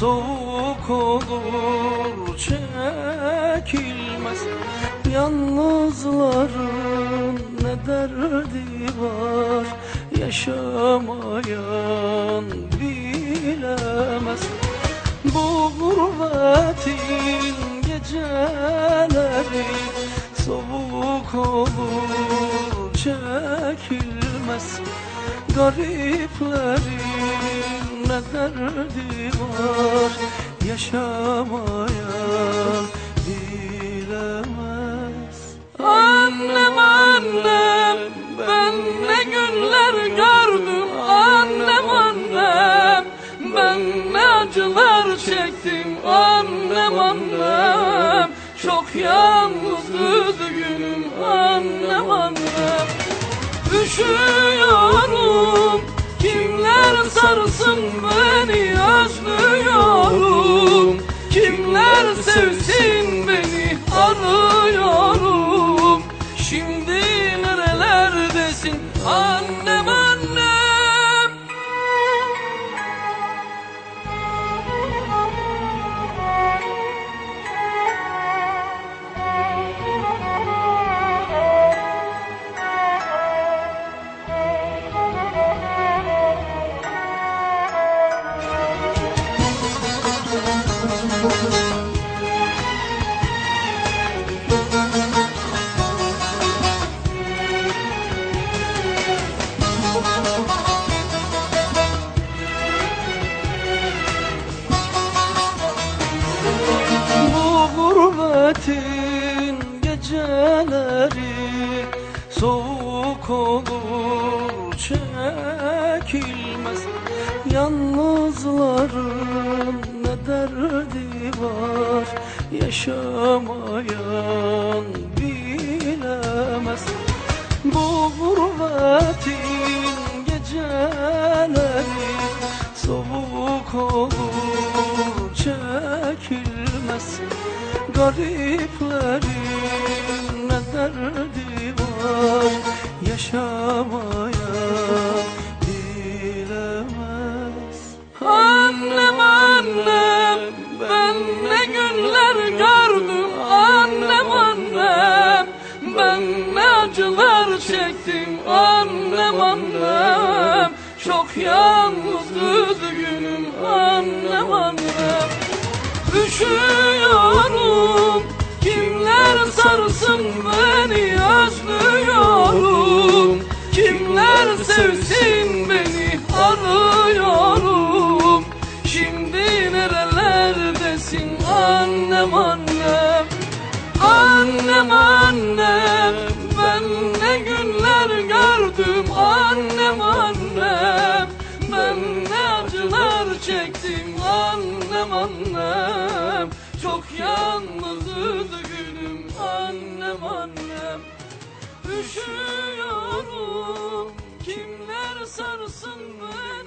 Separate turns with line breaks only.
Soğuk olur çekilmez. Yalnızların ne derdi var? Yaşamayan bilemez. Bu gurbetin geceleri Soğuk olur çekilmez. Gariplerin ne derdi var Yaşamayan bilemez.
Annem annem ben ne günler gördüm. Annem annem ben ne acılar çektim. Annem annem çok yalnızdı günüm. Annem annem Üşüyorum Kimler
gurbetin geceleri Soğuk olur çekilmez. Yalnızların ne derdi var? Yaşamayan bilemez. Bu gurbetin geceleri Soğuk olur çekilmez Gariplerin ne derdi var? Yaşamayan bilemez.
Annem annem ben ne günler gördüm. Annem annem ben ne acılar çektim. Annem annem çok günüm Üşüyorum kimler sarsın beni özlüyorum. Kimler sevsin beni arıyorum. Şimdi nerelerdesin annem annem? Annem annem ben ne günler gördüm. Annem annem Ben ne acılar çektim. Annem annem Çok yalnızdı günüm annem annem. Üşüyorum. Kimler sarsın beni